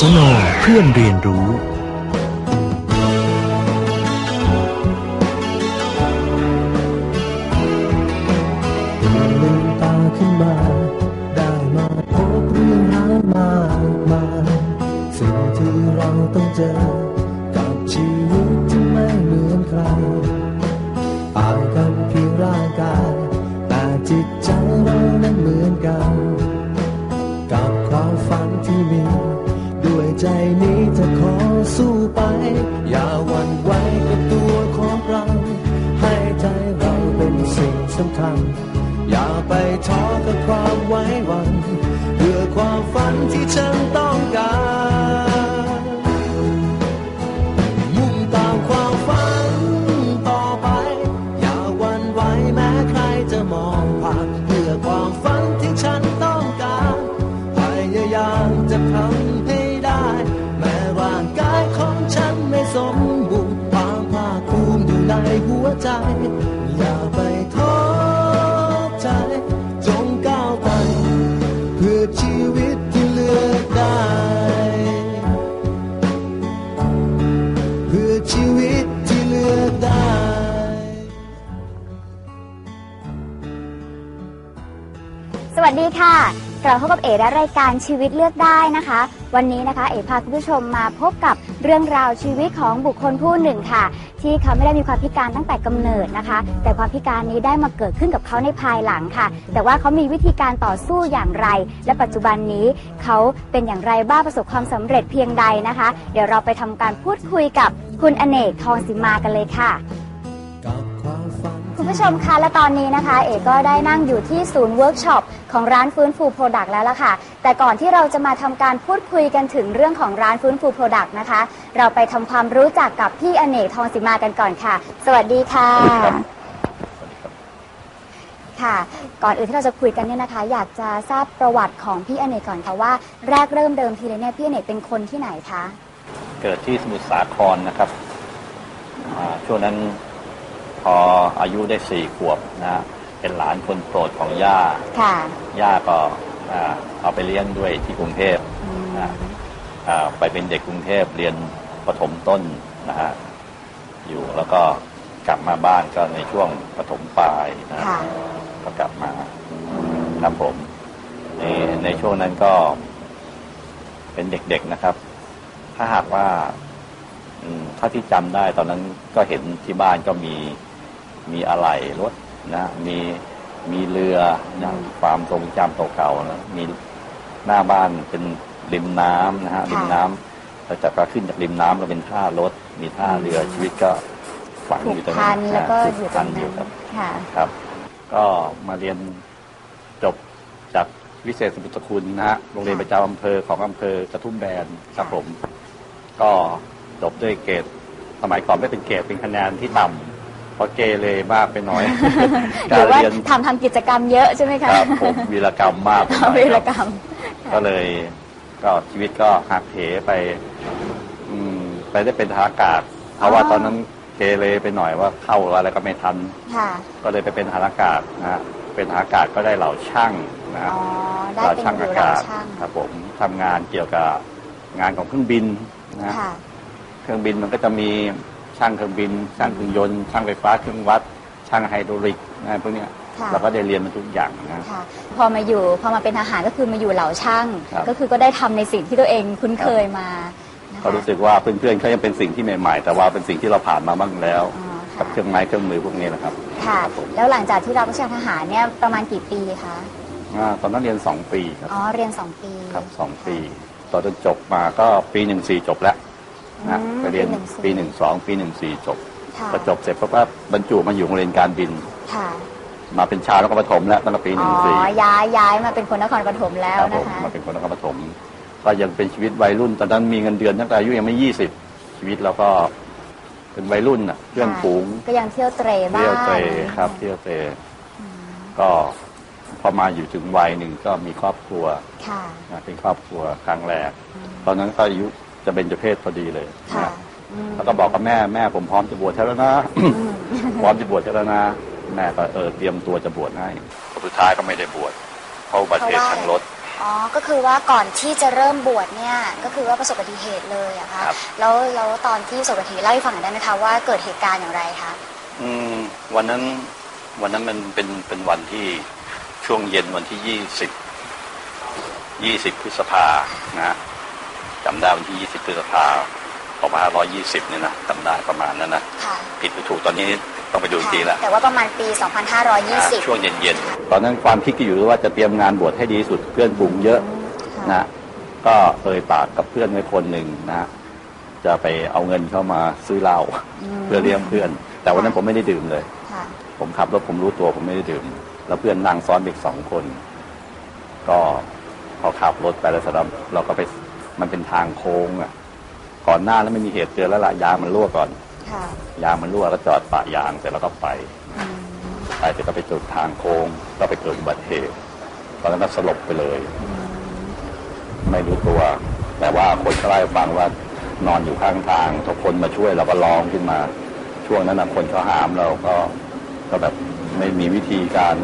สนเพื่อนเรียนรู้ สู้ไป อย่าหวั่นไหวกับตัวของเรา ให้ใจเราเป็นสิ่งสำคัญ อย่าไปท้อกับความไว้วันเพื่อความฝันที่ฉันต้องการ ดีค่ะ กลับพบกับเอ๋และรายการชีวิตเลือกได้นะคะ วันนี้นะคะ เอ๋พาคุณผู้ชมมาพบกับเรื่องราวชีวิตของบุคคลผู้หนึ่งค่ะ ที่เขาไม่ได้มีความพิการตั้งแต่กำเนิดนะคะ แต่ความพิการนี้ได้มาเกิดขึ้นกับเขาในภายหลังค่ะ แต่ว่าเขามีวิธีการต่อสู้อย่างไร และปัจจุบันนี้เขาเป็นอย่างไรบ้างประสบความสำเร็จเพียงใดนะคะ เดี๋ยวเราไปทำการพูดคุยกับคุณอเนกทองสิมากันเลยค่ะ คุณผู้ชมคะและตอนนี้นะคะ เอกก็ได้นั่งอยู่ที่ศูนย์เวิร์กช็อปของร้านฟื้นฟูโปรดักต์แล้วล่ะค่ะ แต่ก่อนที่เราจะมาทำการพูดคุยกันถึงเรื่องของร้านฟื้นฟูโปรดักต์นะคะ เราไปทำความรู้จักกับพี่อเนกทองสิมากันก่อนค่ะ สวัสดีค่ะ ค่ะ ก่อนอื่นที่เราจะคุยกันเนี่ยนะคะ อยากจะทราบประวัติของพี่อเนกก่อนค่ะว่าแรกเริ่มเดิมทีเลยเนี่ยพี่อเนกเป็นคนที่ไหนคะ เกิดที่สมุทรสาครนะครับอ่าช่วงนั้น ออายุได้สี่ขวบนะฮะเป็นหลานคนโปรดของย่าค่ะย่าก็อ่าเอาไปเลี้ยงด้วยที่กรุงเทพอืมนะอ่าไปเป็นเด็กกรุงเทพเรียนประถมต้นนะฮะอยู่แล้วก็กลับมาบ้านก็ในช่วงประถมปลายนะค่ะ ก็กลับมาครับผมในในช่วงนั้นก็ เป็นเด็กๆนะครับ ถ้าหากว่า อืมถ้าที่จำได้ตอนนั้นก็เห็นที่บ้านก็มี มีอะไหล่รถนะมีมีเรือนะความทรงจำเก่าๆนะมีหน้าบ้านเป็นริมน้ำนะฮะค่ะริมน้ำเราจะก็ขึ้นจากริมน้ำเราเป็นท่ารถ มีท่าเรือชีวิตก็ฝังผูอกยู่ตรงพันั้นนแล้วก็ผูอยู่ตรพังอนั้ยู่นครับค่ะครับ ก็มาเรียนจบจากวิเศษสมุทรคุณนะฮะโรงเรียนประจำอำเภอของอำเภอกระทุ่มแบนครับผม ก็จบด้วยเกรดสมัยก่อนไม่เป็นเกรดเป็นคะแนนที่ต่ำ เพราะเกเรมากไปหน่อยหการืรอว่าเรียนทำทำกิจกรรมเยอะใช่ไหมคะครับผมวีรกรรมมากไปหน่อยวีรครับกรรม ก็เลยก็ชีวิตก็หักเหไปอืมไปได้เป็นทหารอากาศ เพราะว่าตอนนั้นเกเรไปหน่อยว่าเข้าอะไรก็ไม่ทันค่ะก็เลยไปเป็นทหารอากาศนะฮะเป็นทหารอากาศก็ได้เหล่าช่างนะฮะอ๋อได้เหล่าเป็นช่างดูอาแลกาศช่างครับผมทำงานเกี่ยวกับงานของเครื่องบินนะฮะค่ะเครื่องบินมันก็จะมี ช่างเครื่องบิน ช่างเครื่องยนต์ ช่างไฟฟ้าเครื่องวัด ช่างไฮดรอลิกนะพวกเนี้ยค่ะเราก็ได้เรียนมันทุกอย่างนะ ค่ะพอมาอยู่พอมาเป็นทหารก็คือมาอยู่เหล่าช่าง ครับ ก็คือก็ได้ทำในสิ่งที่ตัวเองคุ้นเคยมานะคะก็รู้สึกว่าเพื่อนๆเขายังเป็นสิ่งที่ใหม่ๆ แต่ว่าเป็นสิ่งที่เราผ่านมาบ้างแล้ว อ๋อกับค่ะเครื่องไม้เครื่องมือพวกนี้นะครับค่ะครับผมแล้วหลังจากที่รับราชการทหารเนี่ยประมาณกี่ปีคะ อ่าตอนนั้นเรียนสองปีครับอ๋อ เรียนสองปีครับสองปี ตอนจนจบมาก็ปีหนึ่งสี่จบแล้ว นะอืมไปเรียนปีปีหหนึ่นึ่งงสี่สองปีหนึ่งสี่จบค่ะพอจบเสร็จปุ๊บก็บรรจุมาอยู่โรงเรียนการบินค่ะมาเป็นชาวแล้วก็ปฐมแล้วตั้งแต่ปีหอ๋นึ่องสี่ย้ายย้ายมาเป็นคนนครปฐมแล้วครับผนะมคะมาเป็นคนนครปฐมก็ยังเป็นชีวิตวัยรุ่น ตอนนั้นมีเงินเดือนตั้งแต่อายุยังไม่ยี่สิบชีวิตเราก็เป็นวัยรุ่นอะเพื่อนฝูงก็ยังเที่ยวเตรบ้างเที่ยวเตะครับ เที่ยวเตะก็พอมาอยู่ถึงวัยหนึ่งก็มีครอบครัวค่ะนะเป็นครอบครัวครั้งแรกตอนนั้นก็อายุ จะเป็นจะเพศพอดีเลยค่ะนะแล้วก็บอกกับแม่แม่ผมพร้อมจะบวชแล้วนะ พร้อมจะบวชแล้วนะแม่ก็เออเตรียมตัวจะบวชให้สุดท้ายก็ไม่ได้บวชเพราะอุบัติเหตุทางรถ อ๋อ ก็คือว่าก่อนที่จะเริ่มบวชเนี่ย ก็คือว่าประสบอุบัติเหตุเลยอะคะครับ แล้วแล้วตอนที่ประสบอุบัติเหตุเล่าให้ฟังหน่อยได้ไหมคะว่าเกิดเหตุการณ์อย่างไรคะ อืมวันนั้นวันนั้นมันเป็นเป็นวันที่ช่วงเย็นวันที่ยี่สิบยี่สิบพฤษภานะฮะ จำได้วันที่ยี่สิบพฤษภาสองพันห้าร้อยยี่สิบเนี่ยนะจำได้ประมาณนั้นนะ ค่ะผิดหรือถูกตอนนี้ต้องไปดูอีกทีละ แต่ว่าประมาณปีอ่า2520 ช่วงเย็นๆ ตอนนั้นความคิดก็อยู่ว่าจะเตรียมงานบวชให้ดีที่สุดเพื่อนฝูงเยอะค่ะนะ ก็เคยปากกับเพื่อนไว้คนหนึ่งนะ จะไปเอาเงินเข้ามาซื้อเหล้ามเพื่อเลี้ยงเพื่อน แต่วันนั้นผมไม่ได้ดื่มเลย ค่ะ ผมขับรถผมรู้ตัวผมไม่ได้ดื่ม แล้วเพื่อนนั่งซ้อนอีกสองคน ก็พอขับรถไปแล้วเสร็จแล้วเราก็ไป มันเป็นทางโค้งอะ ก่อนหน้าแล้วไม่มีเหตุเตือนแล้วล่ะยางมันรั่วก่อน ค่ะ ยางมันรั่วแล้วจอดปะยางเสร็จแล้วก็ไปอืมไปเสร็จก็ไปจุดทางโค้ง ก็ไปเกิดอุบัติเหตุตอนนั้นก็สลบไปเลย ไม่รู้ตัว แต่ว่าคนเขาเล่าให้ฟังว่านอนอยู่ข้างทางทุกคนมาช่วยเราก็ร้องขึ้นมา ช่วงนั้นนะคนเขาหามเราก็ก็แบบไม่มีวิธีการ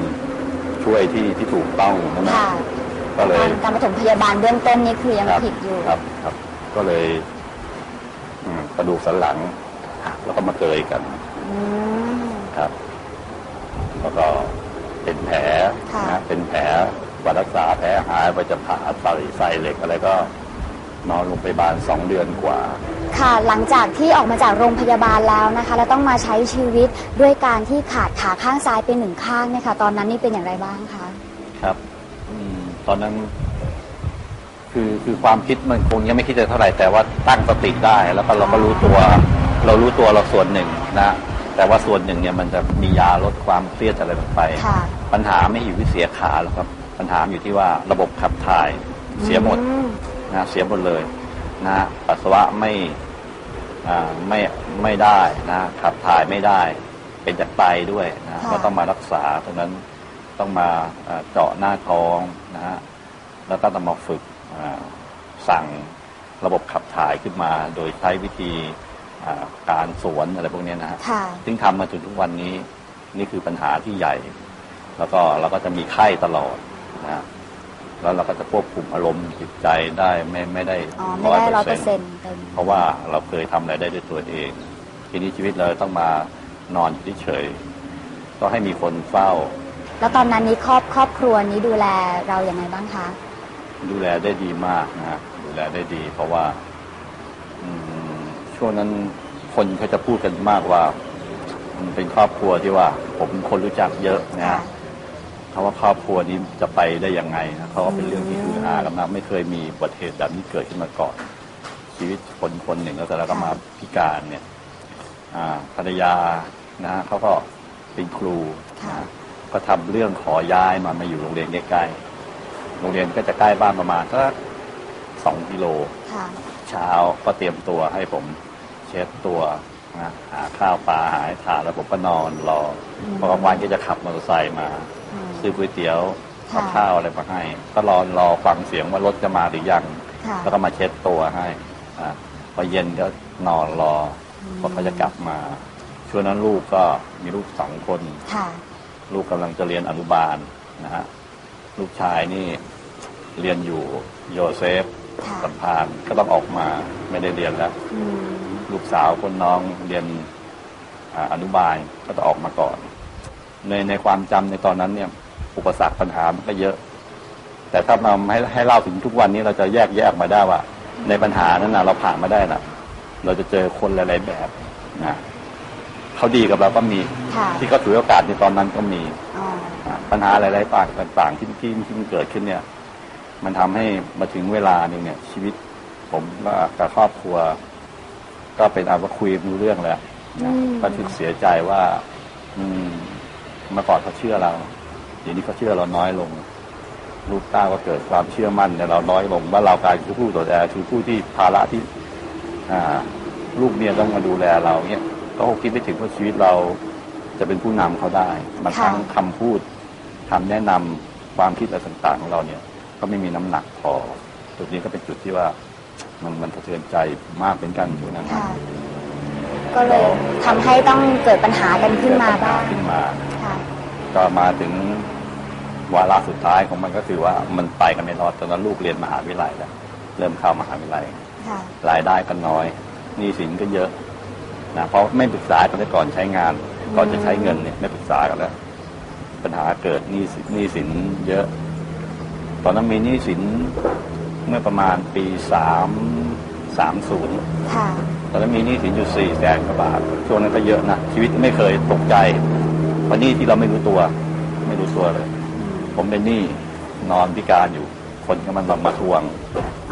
ช่วยที่ที่ถูกต้องนะค่ะ ก็เลยการการปฐมพยาบาลเบื้องต้นนี่คือยังครับผิดอยู่ครับครับ ก็เลยอืมกระดูกสันหลังหักแล้วก็มาเกยกันอืมครับ แล้วก็เป็นแผลค่ะนะเป็นแผลวัรักษาแผลหายไปจะผ่าใส่ใส่เหล็กอะไรก็นอนโรงพยาบาลสองเดือนกว่า ค่ะหลังจากที่ออกมาจากโรงพยาบาลแล้วนะคะแล้วต้องมาใช้ชีวิตด้วยการที่ขาดขาข้างซ้ายเป็นหนึ่งข้างเนี่ยค่ะ ตอนนั้นนี่เป็นอย่างไรบ้างคะ ครับอืม ตอนนั้นคือคือความคิดมันคงยังไม่คิดจะเท่าไหร่แต่ว่าตั้งสติได้ แล้วก็เราก็รู้ตัว เรารู้ตัวเราส่วนหนึ่งนะ แต่ว่าส่วนหนึ่งเนี่ยมันจะมียาลดความเครียดอะไรลงไปค่ะปัญหาไม่อยู่ที่เสียขาหรอกครับ ปัญหาอยู่ที่ว่าระบบขับถ่ายเสียหมดอืนะเสียหมดเลยนะปัสสาวะไม่อ่าไม่ไม่ได้นะขับถ่ายไม่ได้ เป็นจากไตด้วยนะก็ต้องมารักษาตรงนั้น ต้องมาอ่าเจาะหน้าท้องนะฮะแล้วก็ต้องมาฝึกอ่าสั่งระบบขับถ่ายขึ้นมา โดยใช้วิธีอ่าการสวนอะไรพวกเนี้ยนะฮะค่ะซึ่งทำมาจนทุกวันนี้นี่คือปัญหาที่ใหญ่ แล้วก็เราก็จะมีไข้ตลอดนะแล้วเราก็จะควบคุมอารมณ์จิตใจได้ไม่ไม่ได้อ๋อไม่ได้ร้อยเปอร์เซ็นต์เต็มเพราะว่าเราเคยทำอะไรได้ด้วยตัวเอง ทีนี้ชีวิตเราต้องมานอนอยู่เฉยๆก็ให้มีคนเฝ้า แล้วตอนนั้นนี้ครอบครอบครัวนี้ดูแลเราอย่างไรบ้างคะ ดูแลได้ดีมากนะฮะดูแลได้ดี เพราะว่าอืมช่วงนั้นคนเขาจะพูดกันมากว่ามันเป็นครอบครัวที่ว่า ผมคนรู้จักเยอะนะฮะเขาว่าครอบครัวนี้จะไปได้ยังไงนะเขาว่าเป็นเรื่องที่คือหากันมากไม่เคยมีอุบัติเหตุแบบนี้เกิดขึ้นมาก่อน ชีวิตคนคนหนึ่งแล้วแต่แล้วก็มาพิการเนี่ย อ่าภรรยานะฮะเขาก็เป็นครูนะฮะ ก็ทำเรื่องขอย้ายมามาอยู่โรงเรียนใกล้ๆโรงเรียนก็จะใกล้บ้านประมาณสักสองกิโลค่ะเช้าก็เตรียมตัวให้ผมเช็ดตัวนะหาข้าวปลาหาให้ทานแล้วผมก็นอนรออืมพอกลางวันก็จะขับมอเตอร์ไซค์มาอืมซื้อก๋วยเตี๋ยวค่ะกับข้าวอะไรมาให้ ก็รอรอฟังเสียงว่ารถจะมาหรือยังค่ะแล้วก็มาเช็ดตัวให้อ่าพอเย็นก็นอนรอว่าเขาจะกลับมาช่วงนั้นลูกก็มีลูกสองคนค่ะ ลูกกำลังจะเรียนอนุบาลนะฮะลูกชายนี่เรียนอยู่โยเซฟค่ะสัมพานก็ต้องออกมาไม่ได้เรียนแล้ว อืมลูกสาวคนน้องเรียนอ่าอนุบาลก็จะออกมาก่อน ในในความจำในตอนนั้นเนี่ย อุปสรรคปัญหามันก็เยอะ แต่ถ้ามาให้ให้เล่าถึงทุกวันนี้เราจะแยกแยกมาได้ว่า ในปัญหานั้นนะเราผ่านมาได้นะเราจะเจอคนหลายๆแบบนะ เขาดีกับเราก็มีค่ะที่เขาถือโอกาสในตอนนั้นก็มีอ๋ออะปัญหาหลายๆต่างต่างๆที่ที่ที่มันเกิดขึ้นเนี่ย มันทำให้มาถึงเวลาหนึ่งเนี่ย ชีวิต ผมก็กับครอบครัว ก็เป็นอาว่าคุยไม่รู้เรื่องแล้วนะก็ถึงเสียใจว่า อืมเมื่อก่อนเขาเชื่อเราเดี๋ยวนี้เขาเชื่อเราน้อยลง ลูกเต้าก็เกิดความเชื่อมั่นในเราน้อยลงว่าเรากลายเป็นผู้ตัวแทนคือผู้ที่ภาระที่ อ่า ลูกเมียต้องมาดูแลเราเนี่ย ก็คงคิดไม่ถึงว่าชีวิตเราจะเป็นผู้นำเขาได้บางครั้งคำพูดคำแนะนำความคิดอะไรต่างๆของเราเนี่ย ก็ไม่มีน้ำหนักพอจุดนี้ก็เป็นจุดที่ว่ามันมันสะเทือนใจมากเป็นกันอยู่นั้นค่ะ ก็เลยทำให้ต้องเกิดปัญหากันขึ้นมาบ้าง ขึ้นมา ค่ะ ก็มาถึงวาระสุดท้ายของมันก็คือว่ามันไปกันไม่รอดตอนนั้นลูกเรียนมหาวิทยาลัยแล้วเริ่มเข้ามหาวิทยาลัยค่ะ รายได้ก็น้อยหนี้สินก็เยอะ นะเพราะไม่ปรึกษากันก่อนใช้งาน ก่อนจะใช้เงินเนี่ยไม่ปรึกษากันแล้ว ปัญหาเกิดหนี้สินหนี้สินเยอะ ตอนนั้นมีหนี้สินเมื่อประมาณปีสามสามศูนย์ค่ะตอนนั้นมีหนี้สินอยู่สี่แสนกว่าบาทช่วงนั้นก็เยอะนะชีวิตไม่เคยตกใจเพราะหนี้ที่เราไม่รู้ตัว ไม่รู้ตัวเลย ผมเป็นหนี้นอนพิการอยู่ คนก็มันมาทวง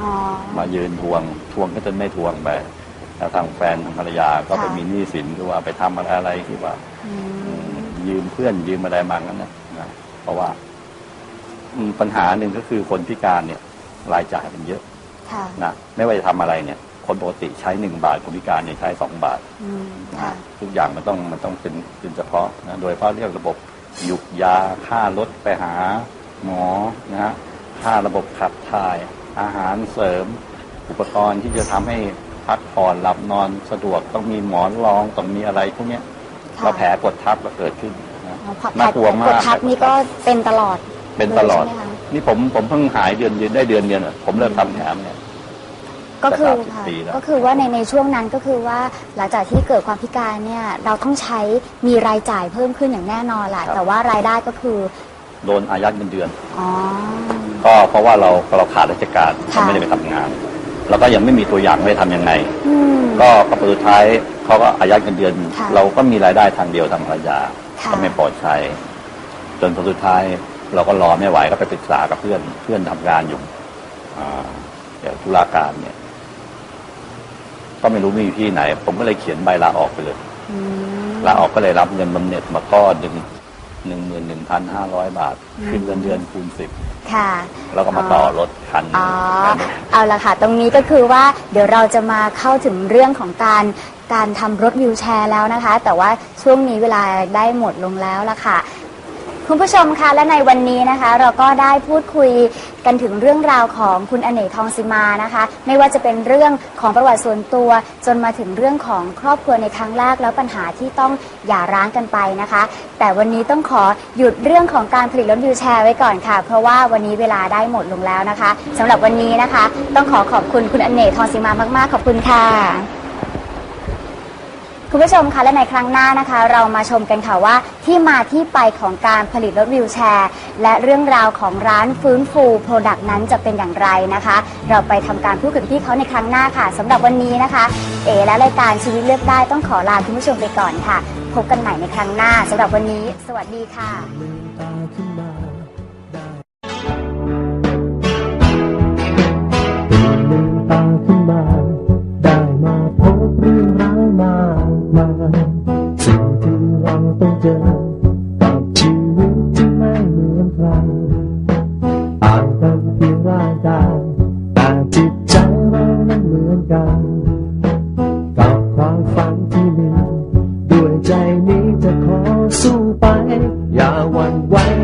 อ๋อมายืนทวง ทวงก็จนไม่ทวงไป แล้วทางแฟนทางภรรยาก็ไปค่ะมีหนี้สินคือว่าไปทำอะไรอะไรที่ว่าอืมยืมเพื่อนยืมอะไรมางั้นนะนะเพราะว่าอืมปัญหาหนึ่งก็คือคนพิการเนี่ย รายจ่ายมันเยอะค่ะนะไม่ว่าจะทำอะไรเนี่ย คนปกติใช้หนึ่งบาทคนพิการเนี่ยใช้สองบาทอืมนะค่ะทุกอย่างมันต้องมันต้องเป็นเป็นเฉพาะนะโดยเฉพาะเรื่องระบบหยุกยาค่ารถไปหาหมอนะฮะค่าระบบขับถ่ายอาหารเสริม อุปกรณ์ที่จะทำให้ พักผ่อนหลับนอนสะดวกต้องมีหมอนรองต้องมีอะไรพวกเนี้ยค่ะเราแผลกดทับก็เกิดขึ้นนะอ๋อผักน่ากลัวมากกดทับนี่ก็เป็นตลอดเป็นตลอดใช่ไหมคะนี่ผมผมเพิ่งหายเดือนเดือนได้เดือนเดียวน่ะผมเริ่มทำแผลเนี่ยก็คือแต่30ค่ะปีแล้วก็คือว่าในในช่วงนั้นก็คือว่าหลังจากที่เกิดความพิการเนี่ยเราต้องใช้มีรายจ่ายเพิ่มขึ้นอย่างแน่นอนแหละแต่ว่ารายได้ก็คือ โดนอายัดเงินเดือนอ๋อก็เพราะว่าเราเราขาดราชการค่ะเราไม่ได้ไปทำงาน แล้วก็ยังไม่มีตัวอย่างไม่าจะทำยังไง อืม ก็ก็ผลสุดท้ายเขาก็อายัดเงินเดือน ค่ะเราก็มีรายได้ทางเดียวทางภรรยาค่ะ ก็ไม่พอใช้ จนผลสุดท้ายเราก็รอไม่ไหวก็ไปปรึกษากับเพื่อนเพื่อนทำงานอยู่อ่าเดี๋ยวธุรการเนี่ย ก็ไม่รู้มีที่ไหน ผมก็เลยเขียนใบลาออกไปเลย อืม ลาออกก็เลยรับเงินบำเหน็จมาก้อนหนึ่ง หนึ่งหมื่นหนึ่งพันห้าร้อยบาท ขึ้นเงินเดือนคูณสิบค่ะ แล้วก็มาต่อรถคันหนึ่อ๋งอเอาละค่ะ ตรงนี้ก็คือว่าเดี๋ยวเราจะมาเข้าถึงเรื่องของการการทำรถวิวแชร์แล้วนะคะ แต่ว่าช่วงนี้เวลาได้หมดลงแล้วละค่ะ คุณผู้ชมคะและในวันนี้นะคะ เราก็ได้พูดคุยกันถึงเรื่องราวของคุณอเนกทองสิมานะคะ ไม่ว่าจะเป็นเรื่องของประวัติส่วนตัว จนมาถึงเรื่องของครอบครัวในครั้งแรกแล้วปัญหาที่ต้องหย่าร้างกันไปนะคะ แต่วันนี้ต้องขอหยุดเรื่องของการผลิตรถวิวแชร์ไว้ก่อนค่ะ เพราะว่าวันนี้เวลาได้หมดลงแล้วนะคะสำหรับวันนี้นะคะ ต้องขอขอบคุณคุณอเนกทองสิมามาก ๆ ขอบคุณค่ะ คุณผู้ชมคะและในครั้งหน้านะคะ เรามาชมกันค่ะว่าที่มาที่ไปของการผลิตรถวิวแชร์ และเรื่องราวของร้านฟื้นฟูโปรดักต์นั้นจะเป็นอย่างไรนะคะ เราไปทำการพูดกับพี่เขาในครั้งหน้าค่ะสำหรับวันนี้นะคะ เอและรายการชีวิตเลือกได้ต้องขอลาคุณผู้ชมไปก่อนค่ะ พบกันใหม่ในครั้งหน้าสำหรับวันนี้ สวัสดีค่ะ ลืมตาขึ้นมา ไปอ